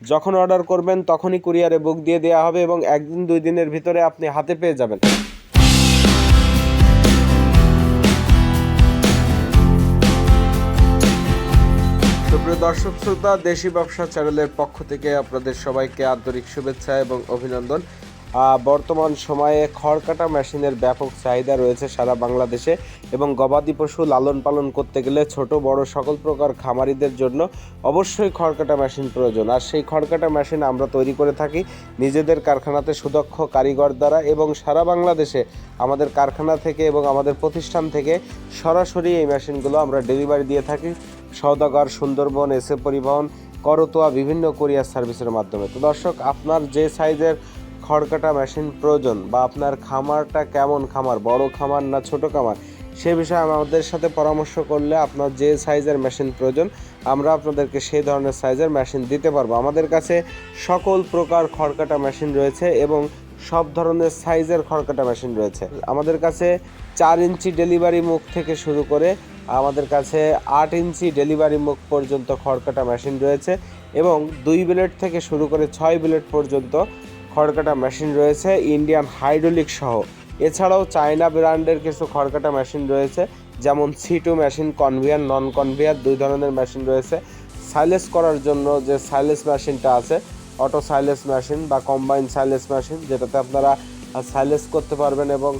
যখন অর্ডার করবেন, তখনই কুরিয়ারে বুক দিয়ে দেওয়া হবে এবং একদিন, দুই দিনের ভিতরে আপনি হাতে পেয়ে যাবেন। দর্শক, শ্রোতা, দেশি ব্যবসা চ্যানেলের পক্ষ থেকে আপনাদের সবাইকে আন্তরিক শুভেচ্ছা এবং অভিনন্দন। বর্তমান সময়ে খড়কাটা মেশিনের ব্যাপক চাহিদা রয়েছে সারা বাংলাদেশে এবং গবাদি পশু লালন পালন করতে গেলে ছোট, বড় সকল প্রকার খামারিদের জন্য অবশ্যই খড়কাটা মেশিন প্রয়োজন। আর সেই খড়কাটা মেশিন আমরা তৈরি করে থাকি নিজেদের কারখানাতে সুদক্ষ কারিগর দ্বারা এবং সারা বাংলাদেশে আমাদের কারখানা থেকে এবং আমাদের প্রতিষ্ঠান থেকে সরাসরি এই মেশিনগুলো আমরা ডেলিভারি দিয়ে থাকি। সওদাগর, সুন্দরবন, এসে পরিবহন, করতোয়া, বিভিন্ন কোরিয়ার সার্ভিসের মাধ্যমে। তো দর্শক, আপনার যে সাইজের খড়কাটা মেশিন প্রয়োজন বা আপনার খামারটা কেমন খামার, বড় খামার না ছোট খামার, সে বিষয়ে আমাদের সাথে পরামর্শ করলে আপনার যে সাইজের মেশিন প্রয়োজন, আমরা আপনাদেরকে সেই ধরনের সাইজের মেশিন দিতে পারব। আমাদের কাছে সকল প্রকার খড়কাটা মেশিন রয়েছে এবং সব ধরনের সাইজের খড়কাটা মেশিন রয়েছে। আমাদের কাছে চার ইঞ্চি ডেলিভারি মুখ থেকে শুরু করে আমাদের কাছে আট ইঞ্চি ডেলিভারি মুখ পর্যন্ত খড়কাটা মেশিন রয়েছে এবং দুই ব্লেড থেকে শুরু করে ছয় ব্লেড পর্যন্ত খড়কাটা মেশিন রয়েছে, ইন্ডিয়ান হাইড্রোলিক সহ। এছাড়াও চায়না ব্র্যান্ডের কিছু খড়কাটা মেশিন রয়েছে, যেমন সিটু মেশিন, কনভিয়ার নন কনভিয়ার দুই ধরনের মেশিন রয়েছে। সাইলেস করার জন্য যে সাইলেস মেশিনটা আছে, অটো সাইলেস মেশিন বা কম্বাইন সাইলেস মেশিন, যেটাতে আপনারা সাইলেস করতে পারবেন এবং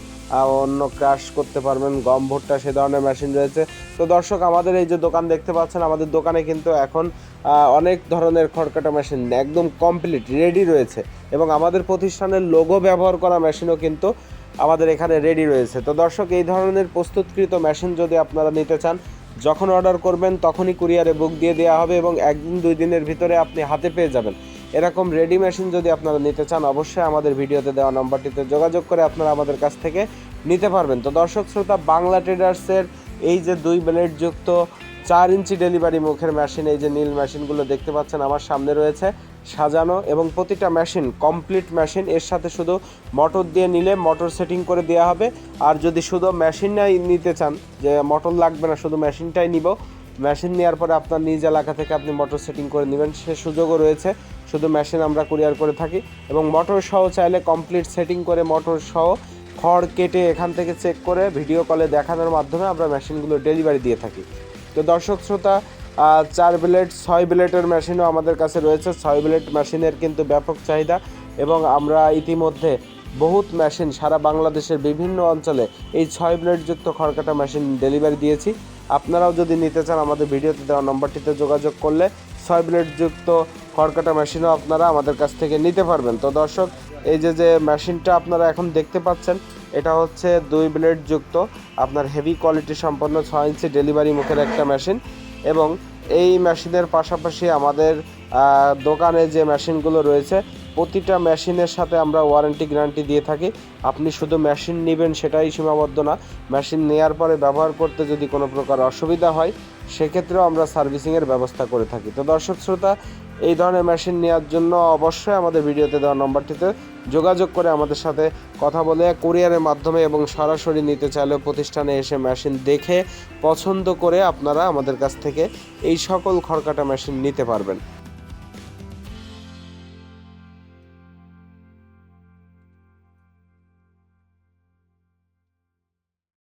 অন্য ক্রাশ করতে পারবেন। গম ভুট্টা, সে ধরনের মেশিন রয়েছে। তো দর্শক, আমাদের এই যে দোকান দেখতে পাচ্ছেন, আমাদের দোকানে কিন্তু এখন অনেক ধরনের খড়কাটা মেশিন একদম কমপ্লিট রেডি রয়েছে। এবং আমাদের প্রতিষ্ঠানের লোগো ব্যবহার করা মেশিনও কিন্তু আমাদের এখানে রেডি রয়েছে। তো দর্শক, এই ধরনের প্রস্তুতকৃত মেশিন যদি আপনারা নিতে চান, যখন অর্ডার করবেন, তখনই কুরিয়ারে বুক দিয়ে দেওয়া হবে এবং একদিন, দুই দিনের ভিতরে আপনি হাতে পেয়ে যাবেন। এরকম রেডি মেশিন যদি আপনারা নিতে চান, অবশ্যই আমাদের ভিডিওতে দেওয়া নম্বরটিতে যোগাযোগ করে আপনারা আমাদের কাছ থেকে নিতে পারবেন। তো দর্শক শ্রোতা, বাংলা ট্রেডার্সের এই যে দুই ব্লেড যুক্ত চার ইঞ্চি ডেলিভারি মুখের মেশিন এই যে নীল মেশিনগুলো দেখতে পাচ্ছেন, আমার সামনে রয়েছে সাজানো এবং প্রতিটা মেশিন কমপ্লিট মেশিন এর সাথে শুধু মোটর দিয়ে নিলে মোটর সেটিং করে দেওয়া হবে। আর যদি শুধু মেশিনটাই নিতে চান, যে মোটর লাগবে না, শুধু মেশিনটাই নিব মেশিন নেওয়ার পরে আপনার নিজ এলাকা থেকে আপনি মোটর সেটিং করে নেবেন। সে সুযোগও রয়েছে, শুধু মেশিন আমরা কুরিয়ার করে থাকি এবং মোটর সহ চাইলে কমপ্লিট সেটিং করে মোটর সহ খড় কেটে এখান থেকে চেক করে ভিডিও কলে দেখানোর মাধ্যমে আমরা মেশিনগুলো ডেলিভারি দিয়ে থাকি। তো দর্শক শ্রোতা চার ব্লেড ছয় ব্লেডের মেশিনও আমাদের কাছে রয়েছে। ছয় ব্লেড মেশিনের কিন্তু ব্যাপক চাহিদা এবং আমরা ইতিমধ্যে বহুত মেশিন সারা বাংলাদেশের বিভিন্ন অঞ্চলে এই ছয় ব্লেডযুক্ত খড়কাটা মেশিন ডেলিভারি দিয়েছি। আপনারাও যদি নিতে চান আমাদের ভিডিওতে দেওয়া নম্বরটিতে যোগাযোগ করলে ছয় ব্লেডযুক্ত খড়কাটা মেশিনও আপনারা আমাদের কাছ থেকে নিতে পারবেন। তো দর্শক, এই যে যে মেশিনটা আপনারা এখন দেখতে পাচ্ছেন, এটা হচ্ছে দুই ব্লেড যুক্ত। আপনার হেভি কোয়ালিটি সম্পন্ন ছয় ইঞ্চি ডেলিভারি মুখের একটা মেশিন। এবং এই মেশিনের পাশাপাশি আমাদের দোকানে যে মেশিনগুলো রয়েছে, প্রতিটা মেশিনের সাথে আমরা ওয়ারেন্টি গ্যারান্টি দিয়ে থাকি। আপনি শুধু মেশিন নেবেন সেটাই সীমাবদ্ধ না। মেশিন নেওয়ার পরে ব্যবহার করতে যদি কোনো প্রকার অসুবিধা হয়, সেক্ষেত্রেও আমরা সার্ভিসিংয়ের ব্যবস্থা করে থাকি। তো দর্শক শ্রোতা এই ধরনের মেশিন নেওয়ার জন্য অবশ্যই আমাদের ভিডিওতে দেওয়া নম্বরটিতে যোগাযোগ করে আমাদের সাথে কথা বলে কুরিয়ারের মাধ্যমে এবং সরাসরি নিতে চাইলেও প্রতিষ্ঠানে এসে মেশিন দেখে পছন্দ করে আপনারা আমাদের কাছ থেকে এই সকল খড়কাটা মেশিন নিতে পারবেন।